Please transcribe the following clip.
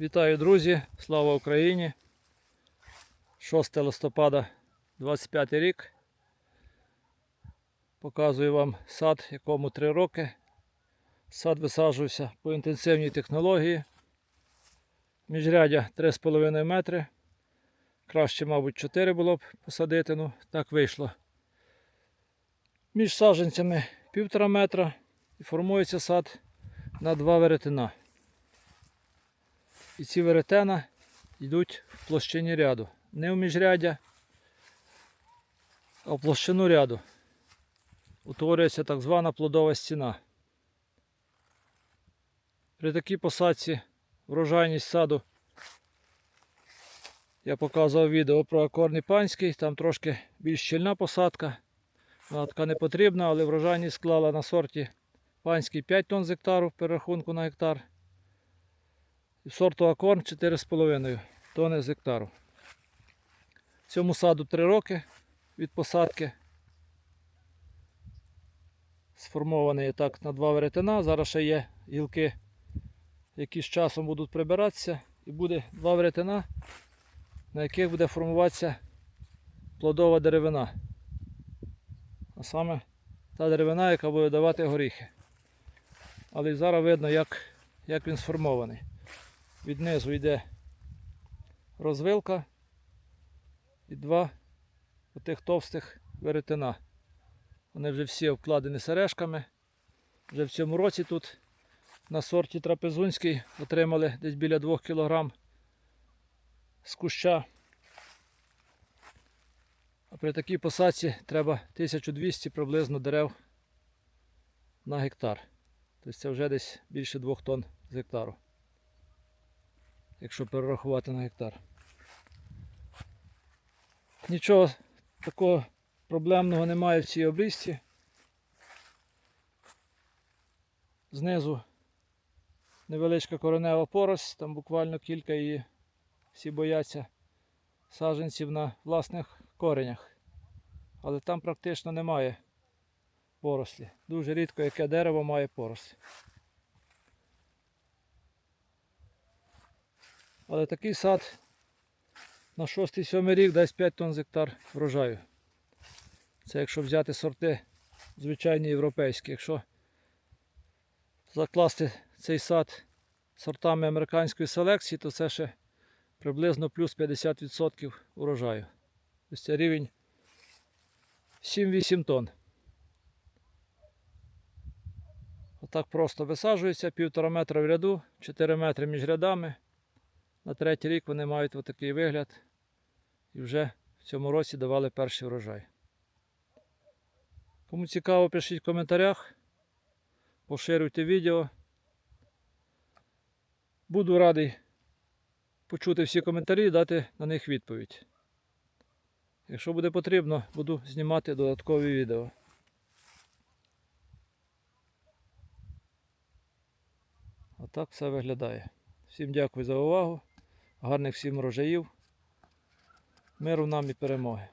Вітаю, друзі! Слава Україні! 6 листопада 25 рік. Показую вам сад, якому 3 роки. Сад висаджувався по інтенсивній технології. Міжрядя 3,5 метри. Краще, мабуть, 4 було б посадити, ну так вийшло. Між саджанцями 1,5 метра і формується сад на два веретена. І ці веретена йдуть в площині ряду. Не в міжрядя, а в площину ряду. Утворюється так звана плодова стіна. При такій посадці врожайність саду я показував відео про акорний панський, там трошки більш щільна посадка. Вона така не потрібна, але врожайність склала на сорті панський 5 тонн з гектару перерахунку на гектар. Сорту акорн 4,5 тонни з гектару. Цьому саду 3 роки від посадки. Сформований так на два веретена. Зараз ще є гілки, які з часом будуть прибиратися. І буде два веретена, на яких буде формуватися плодова деревина. А саме та деревина, яка буде давати горіхи. Але зараз видно, як, як він сформований. Від низу йде розвилка і два отих товстих веретена. Вони вже всі обкладені сережками. Вже в цьому році тут на сорті трапезунський отримали десь біля 2 кг з куща. А при такій посадці треба 1200 приблизно дерев на гектар. Тобто це вже десь більше 2 тонн з гектару якщо перерахувати на гектар. Нічого такого проблемного немає в цій обрізці. Знизу невеличка коренева порость, там буквально кілька і всі бояться саджанців на власних коренях. Але там практично немає порослі. Дуже рідко яке дерево має порослі. Але такий сад на 6-7 рік дасть 5 тонн з гектар врожаю. Це якщо взяти сорти звичайні європейські. Якщо закласти цей сад сортами американської селекції, то це ще приблизно плюс 50% урожаю. Ось це рівень 7-8 тонн. Отак просто висаджується, півтора метра в ряду, 4 метри між рядами. На третій рік вони мають отакий вигляд і вже в цьому році давали перший врожай. Кому цікаво, пишіть в коментарях, поширюйте відео. Буду радий почути всі коментарі і дати на них відповідь. Якщо буде потрібно, буду знімати додаткові відео. Отак все виглядає. Всім дякую за увагу. Гарних всім врожаїв. Миру нам і перемоги.